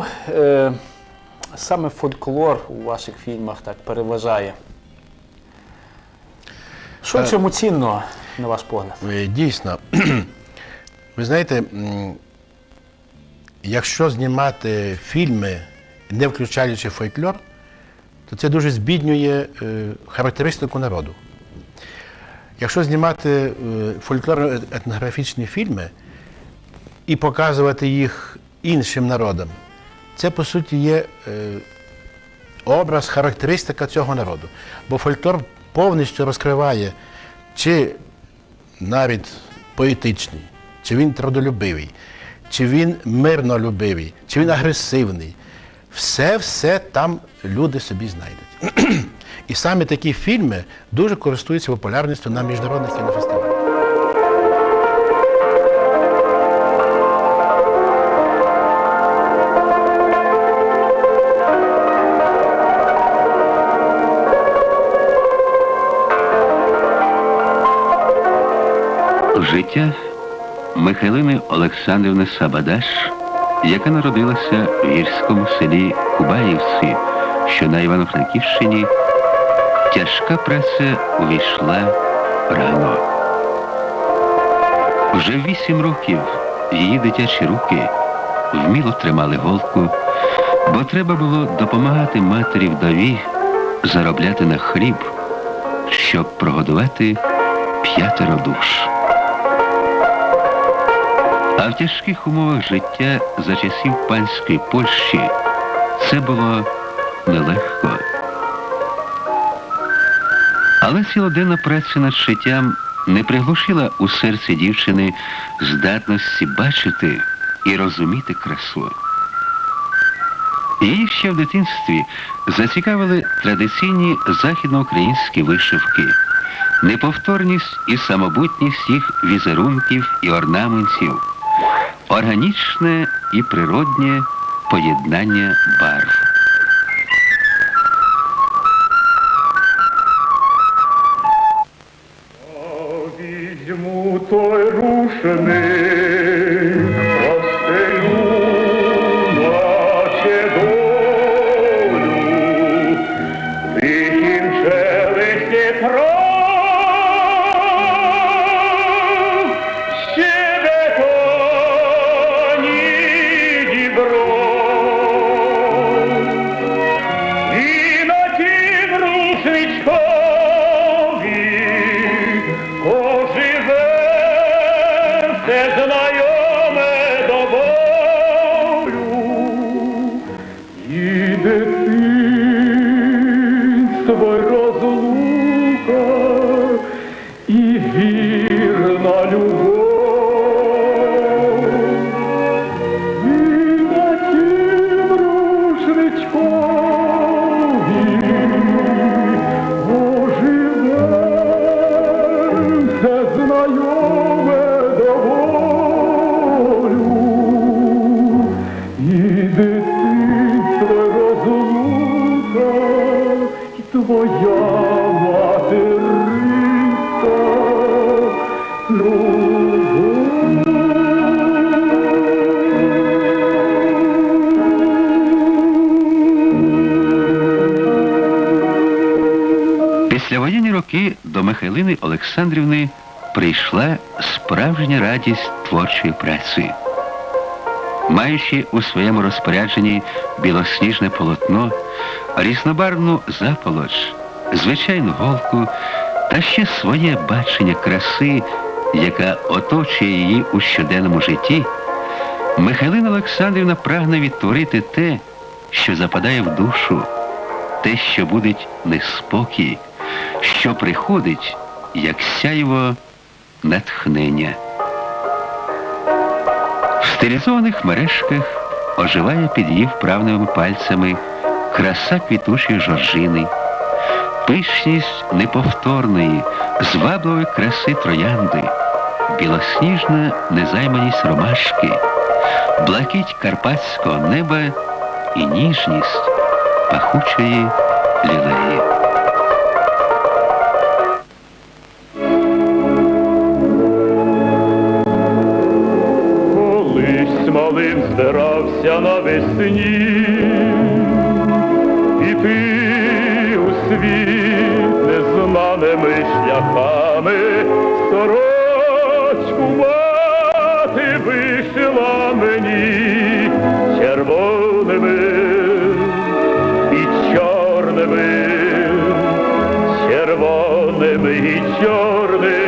чому е, саме фольклор у ваших фільмах так переважає? Що в цьому цінного, на ваш погляд? Е, Дійсно, ви знаєте, м, якщо знімати фільми, не включаючи фольклор, то це дуже збіднює е, характеристику народу. Якщо знімати е, фольклорно-етнографічні фільми і показувати їх іншим народам, це по суті є е, образ, характеристика цього народу. Бо фольклор повністю розкриває чи навіть поетичний, чи він трудолюбивий, чи він мирнолюбивий, чи він агресивний. Все-все там люди собі знайдуть. І саме такі фільми дуже користуються популярністю на міжнародних кінофестивалях. Життя Михайлини Олександрівни Сабадаш, яка народилася в гірському селі Кубаївці, що на Івано-Франківщині, тяжка праця увійшла рано. Вже вісім років її дитячі руки вміло тримали голку, бо треба було допомагати матері вдові заробляти на хліб, щоб прогодувати п'ятеро душ. А в тяжких умовах життя за часів панської Польщі це було нелегко. Але цілоденна праця над шиттям не приглушила у серці дівчини здатності бачити і розуміти красу. Її ще в дитинстві зацікавили традиційні західноукраїнські вишивки, неповторність і самобутність їх візерунків і орнаментів, органічне і природнє поєднання барв. Візьму той рушений, все знайоме твоя материнська Післявоєнні роки до Михайлини Олександрівни прийшла справжня радість творчої праці. Маючи у своєму розпорядженні білосніжне полотно, різнобарвну заполоч, звичайну голку та ще своє бачення краси, яка оточує її у щоденному житті, Михайлина Олександрівна прагне відтворити те, що западає в душу, те, що будить неспокій, що приходить, як сяйво натхнення. Стилізованих мережках оживає під її вправними пальцями краса квітучої жоржини, пишність неповторної, звабливої краси троянди, білосніжна незайманість ромашки, блакить карпатського неба і ніжність пахучої лілеї. Здирався на весні. і ти у світ незнаними шляхами сорочку мати вишила мені червоними і чорними, червоними і чорними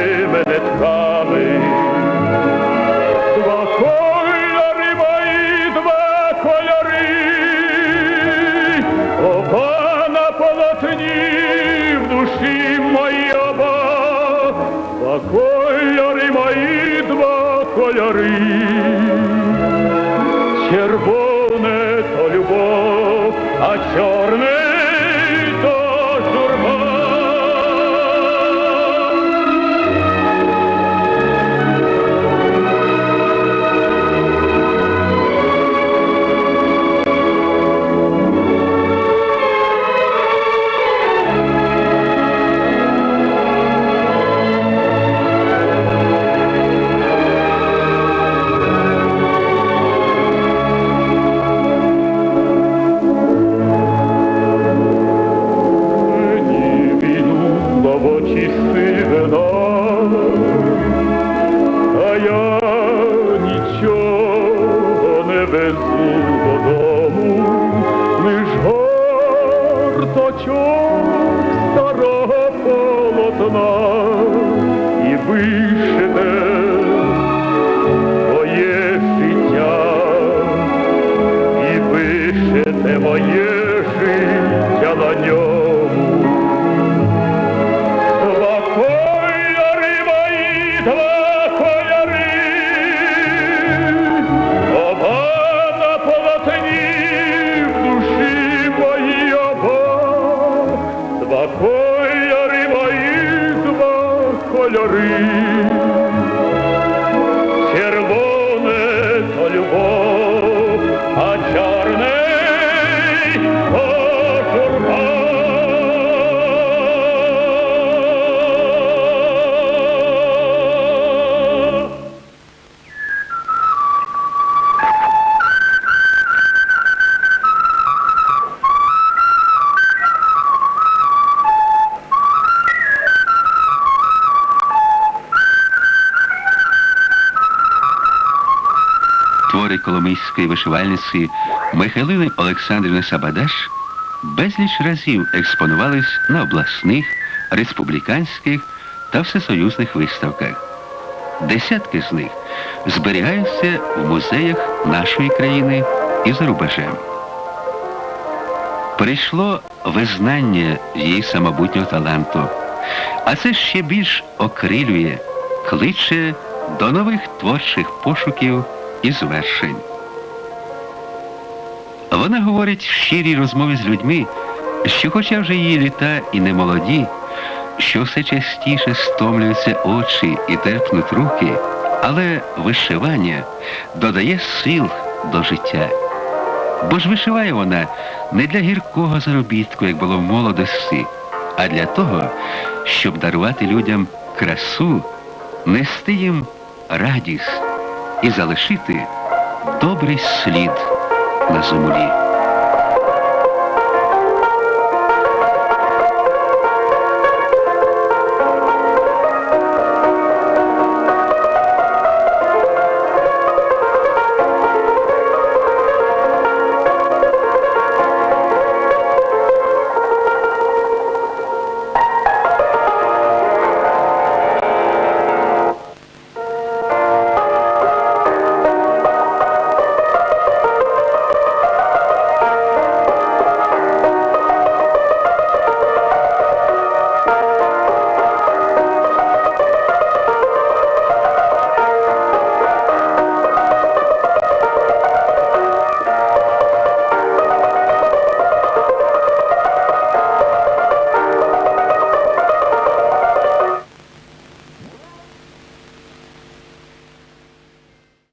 кольори. Червоне то любов, а чорне полотна і те моє життя і пишете моє коломийської вишивальниці Михайлини Олександрівни Сабадаш безліч разів експонувались на обласних, республіканських та всесоюзних виставках. Десятки з них зберігаються в музеях нашої країни і за рубежем. Прийшло визнання її самобутнього таланту, а це ще більш окрилює, кличе до нових творчих пошуків і звершень. Вона говорить в щирій розмові з людьми, що хоча вже її літа і не молоді, що все частіше стомлюються очі і терпнуть руки, але вишивання додає сил до життя. Бо ж вишиває вона не для гіркого заробітку, як було в молодості, а для того, щоб дарувати людям красу, нести їм радість і залишити добрий слід на землі.